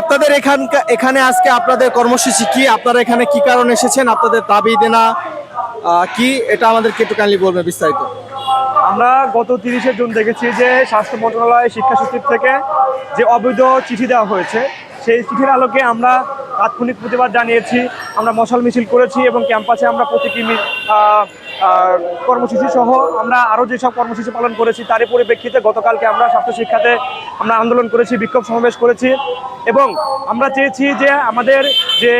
আপনাদের এখানকার এখানে আজকে আপনাদের কর্মসূচি কি? আপনারা এখানে কি কারণে এসেছেন? আপনাদের দাবি দেনা কি? এটা আমাদেরকে একটু কাইন্ডলি বলবেন বিস্তারিত। আমরা গত তিরিশে জুন দেখেছি যে স্বাস্থ্য মন্ত্রণালয় শিক্ষা সচিব থেকে যে অবৈধ চিঠি দেওয়া হয়েছে, সেই চিঠির আলোকে আমরা তাৎক্ষণিক প্রতিবাদ জানিয়েছি, আমরা মশাল মিছিল করেছি এবং ক্যাম্পাসে আমরা প্রতীকী কর্মসূচি সহ আমরা আরও যেসব কর্মসূচি পালন করেছি, তারই পরিপ্রেক্ষিতে গতকালকে আমরা স্বাস্থ্য শিক্ষাতে আমরা আন্দোলন করেছি, বিক্ষোভ সমাবেশ করেছি। এবং আমরা চেয়েছি যে আমাদের যে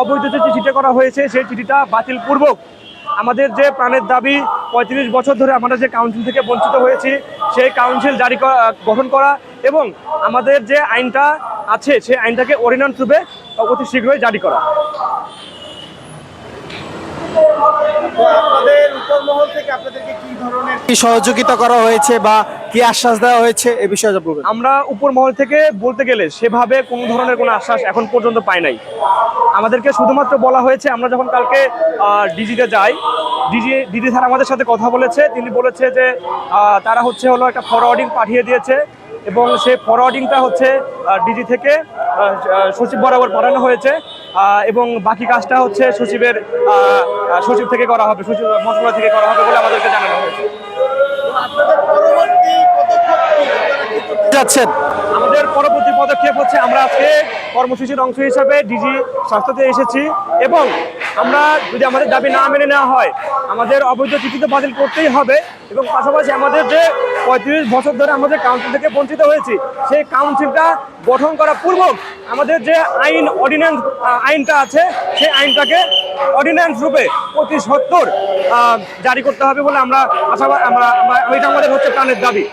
অবৈধ যে চিঠিটা করা হয়েছে, সেই চিঠিটা বাতিলপূর্বক আমাদের যে প্রাণের দাবি পঁয়ত্রিশ বছর ধরে আমরা যে কাউন্সিল থেকে বঞ্চিত হয়েছি, সেই কাউন্সিল জারি গঠন করা এবং আমাদের যে আইনটা আছে, সেই আইনটাকে অর্ডিন্যান্স রূপে অতি শীঘ্রই জারি করা। থেকে আপনাদেরকে কি ধরনের কি সহযোগিতা করা হয়েছে বা কি আশ্বাস দেওয়া হয়েছে এ বিষয়ে বলবেন। আমরা উপর মহল থেকে বলতে গেলে সেভাবে কোনো ধরনের কোনো আশ্বাস এখন পর্যন্ত পাই নাই। আমাদেরকে শুধুমাত্র বলা হয়েছে আমরা যখন কালকে ডিজিতে যাই ডিজি ডিজি স্যার আমাদের সাথে কথা বলেছে তিনি বলেছে যে তারা হচ্ছে হলো একটা ফরওয়ার্ডিং পাঠিয়ে দিয়েছে এবং সেই ফরওয়ার্ডিংটা হচ্ছে ডিজি থেকে সচিব বরাবর পাঠানো হয়েছে। এবং বাকি কাজটা হচ্ছে সচিবের সচিব থেকে করা হবে সচিব মন্ত্রণালয় থেকে করা হবে বলে আমাদেরকে জানানো হয়েছে। যাচ্ছেন। আমাদের পরবর্তী পদক্ষেপ হচ্ছে আমরা আজকে কর্মসূচির অংশ হিসাবে ডিজি স্বাস্থ্যতে এসেছি এবং আমরা যদি আমাদের দাবি না মেনে নেওয়া হয় আমাদের অবৈধ চিঠি বাতিল করতেই হবে এবং পাশাপাশি আমাদের যে পঁয়ত্রিশ বছর ধরে আমাদের কাউন্সিল থেকে বঞ্চিত হয়েছি সেই কাউন্সিলটা গঠন করা পূর্বক আমাদের যে আইন অর্ডিন্যান্স আইনটা আছে, সেই আইনটাকে অর্ডিন্যান্স রূপে প্রতি সত্তর জারি করতে হবে বলে আমরা আশা আমরা এটা আমাদের হচ্ছে প্রাণের দাবি।